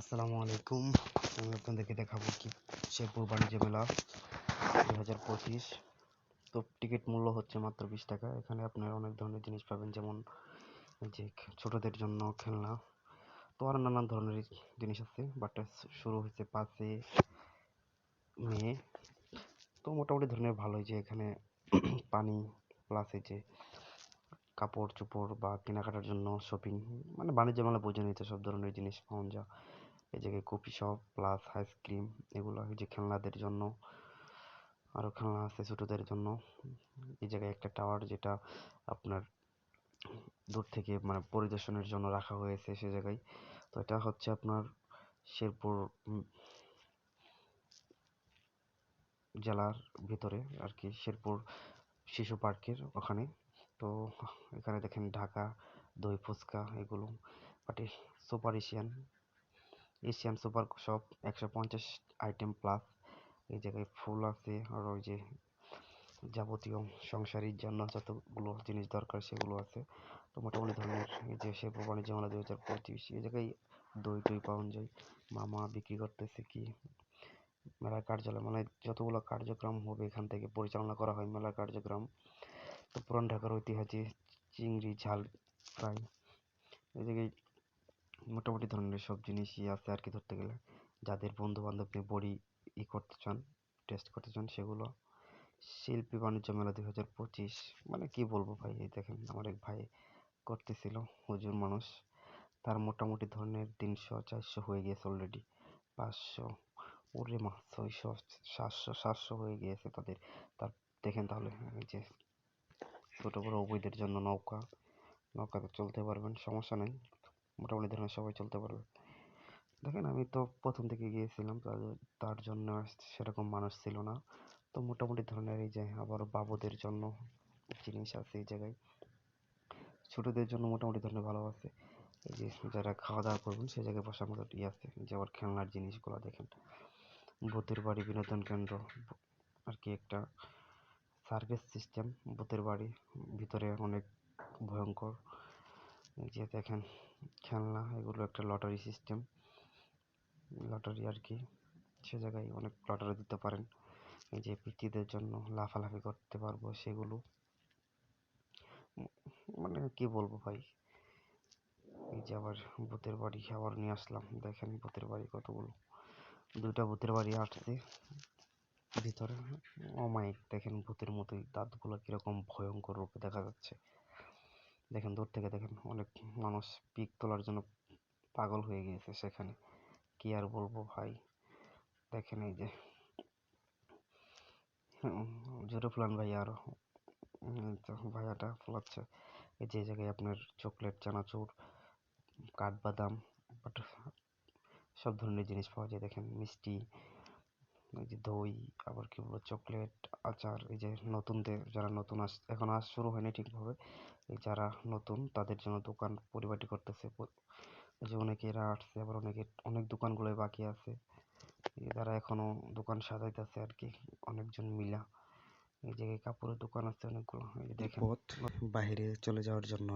আসসালামু আলাইকুম। আমি আপনাদেরকে দেখাবো কি শেরপুর বাণিজ্য মেলা দুই হাজার পঁচিশ। তো টিকিট মূল্য হচ্ছে মাত্র বিশ টাকা। এখানে আপনারা অনেক ধরনের জিনিস পাবেন, যেমন যে ছোটদের জন্য খেলনা। তো আরও নানান ধরনের জিনিস আছে বাট শুরু হয়েছে পাঁচে মে। তো মোটামুটি ধরনের ভালোই যে এখানে পানি প্লাস এই যে কাপড় চোপড় বা কেনাকাটার জন্য শপিং মানে বাণিজ্য মেলা নিতে সব ধরনের জিনিস পাওয়া যায়। এই জায়গায় কফি শপ প্লাস আইসক্রিম এগুলো যে খেলনাদের জন্য। আরও খেলনা আছে ছোটোদের জন্য। এই জায়গায় একটা টাওয়ার যেটা আপনার দূর থেকে মানে পরিদর্শনের জন্য রাখা হয়েছে সে জায়গায়। তো এটা হচ্ছে আপনার শেরপুর জেলার ভিতরে আর কি শেরপুর শিশু পার্কের ওখানে। তো এখানে দেখেন ঢাকা, দই ফুচকা এগুলো। But super Asian Asian super shop একশো পঞ্চাশ আইটেম প্লাস এই জায়গায় ফুল আছে, আর ওই যে যাবতীয় সংসারের জন্য যতগুলো জিনিস দরকার সেগুলো আছে। তো মোটামুটি ধরনের এই যে শিল্প বাণিজ্য মেলা দুই হাজার পঁচিশ, এই জায়গায় দই টই পাওয়া যায়। মামা বিক্রি করতেছে কি? মেলার কার্যালয় মানে যতগুলো কার্যক্রম হবে এখান থেকে পরিচালনা করা হয় মেলার কার্যক্রম। তো পুরান ঢাকার ঐতিহাসিক চিংড়ি ঝাল ফ্রাই। এই জায়গায় মোটামুটি ধরনের সব জিনিসই আছে আর কি ধরতে গেলে। যাদের বন্ধু বান্ধব নিয়ে বড়ি ই করতে চান টেস্ট করতে চান সেগুলো। শিল্পী বাণিজ্য মেলা দুই হাজার পঁচিশ মানে কি বলব ভাই, এই দেখেন আমার এক ভাই করতেছিল, হুজুর মানুষ। তার মোটামুটি ধরনের তিনশো, চারশো হয়ে গিয়েছে অলরেডি পাঁচশো, ওরে মা, ছয়শো, সাতশো সাতশো হয়ে গিয়েছে তাদের। তার দেখেন তাহলে যে ছোটো বড়ো উভয়দের জন্য নৌকা, নৌকাতে চলতে পারবেন, সমস্যা নেই। মোটামুটি ধরনের সবাই চলতে পারবে। দেখেন আমি তো প্রথম থেকে গিয়েছিলাম তার জন্য সেরকম মানুষ ছিল না। তো মোটামুটি ধরনের এই যে আবার বাবুদের জন্য জিনিস আছে এই জায়গায়। ছোটদের জন্য মোটামুটি ধরনের ভালো আছে। এই যে যারা খাওয়া দাওয়া করবেন, সেই জায়গায় বসার মতো ইয়ে আছে। যে আবার খেলনার জিনিসগুলো দেখেন। ভূতের বাড়ি, বিনোদন কেন্দ্র, আর কি একটা সার্ভিস সিস্টেম ভূতের বাড়ি। ভিতরে অনেক ভয়ঙ্কর। যে দেখেন, খেলনা, এগুলো একটা লটারি সিস্টেম লটারি আর কি, সে জায়গায় অনেক লটারি দিতে পারেন। এই যে পিটিদের জন্য লাফালাফি করতে পারব সেগুলো। মানে কি বলব ভাই? এই যে আবার ভূতের বাড়ি আবার নিয়ে আসলাম। দেখেন ভূতের বাড়ি কতগুলো। দুইটা ভূতের বাড়ি আসছে। ভিতরে অমায়িক দেখেন ভূতের মতোই দাঁতগুলো কীরকম ভয়ঙ্কর রূপে দেখা যাচ্ছে। দেখেন দূর থেকে দেখেন অনেক মানুষ পিক তোলার জন্য পাগল হয়ে গিয়েছে সেখানে। কি আর বলব ভাই? দেখেন এই যে। জোরে ফুলান ভাই আর। ভাইয়াটা ফোলাচ্ছে। যে জায়গায় আপনার চকলেট, চানাচুর, কাঠবাদাম সব ধরনের জিনিস পাওয়া যায়। দেখেন মিষ্টি এই যে দই, আবার কি বলব চকলেট আচার, এই যে নতুনদের যারা নতুন আস, এখন আস শুরু হয়নি ঠিকভাবে, এই যারা নতুন তাদের জন্য দোকান পরিপাটি করতেছে। যে অনেকে এরা আসছে, আবার অনেকে, অনেক দোকানগুলোই বাকি আছে। যারা এখনও দোকান সাজাইতেছে আর কি, অনেকজন মিলা। এই জায়গায় কাপড়ের দোকান আছে অনেকগুলো দেখেন। বাইরে চলে যাওয়ার জন্য